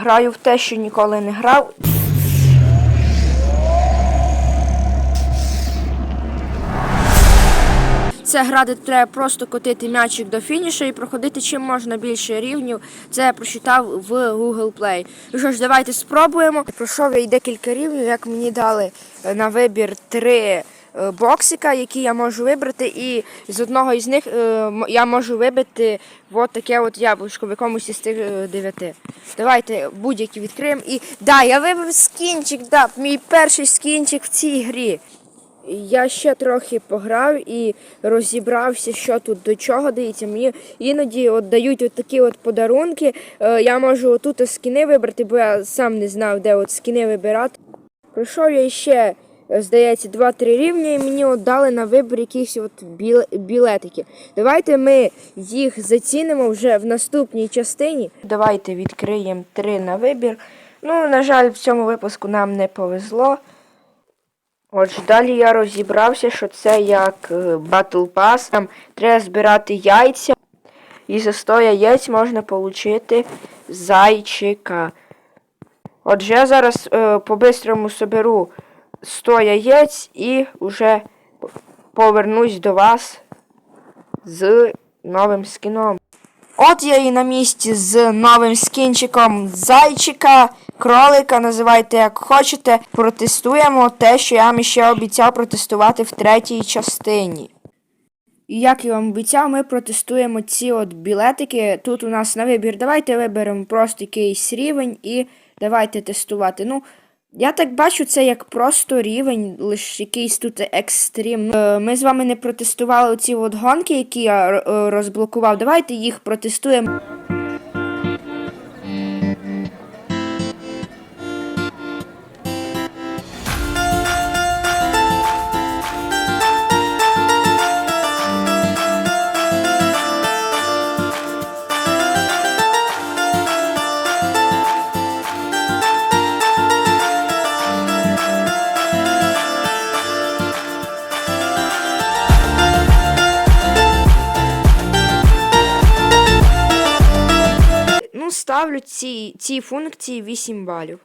Граю в те, що ніколи не грав. Це гра, де треба просто котити м'ячик до фінішу і проходити чим можна більше рівнів. Це я прочитав в Google Play. Ну що ж, давайте спробуємо. Пройшов я й декілька рівнів, як мені дали е, на вибір три боксика, які я можу вибрати, і з одного із них е, я можу вибити от таке от яблучко в якомусь із тих е, дев'яти. Давайте будь-які відкриємо. І да, я вибрав скінчик, да, мій перший скінчик в цій грі. Я ще трохи пограв і розібрався, що тут до чого дивіться. Мені іноді от дають от такі от подарунки. Е, Я можу отут скіни вибрати, бо я сам не знав, де от скіни вибирати. Пройшов я ще, е, здається, 2-3 рівня, і мені от дали на вибір якісь от білетики. Давайте ми їх зацінимо вже в наступній частині. Давайте відкриємо три на вибір. Ну, на жаль, в цьому випуску нам не повезло. Отже, далі я розібрався, що це як е, Battle Pass. Там треба збирати яйця. І за 100 яєць можна отримати зайчика. Отже, я зараз е, по-бистрому соберу 100 яєць і вже повернусь до вас з новим скіном. От я і на місці з новим скінчиком зайчика, кролика, називайте як хочете. Протестуємо те, що я вам ще обіцяв протестувати в третій частині. І як я вам обіцяв, ми протестуємо ці от білетики. Тут у нас на вибір. Давайте виберемо просто якийсь рівень і давайте тестувати. Ну, я так бачу, це як просто рівень, лише якийсь тут екстрім. Е, Ми з вами не протестували ці от гонки, які я е, розблокував. Давайте їх протестуємо. Ставлю ці, ці функції 8 балів.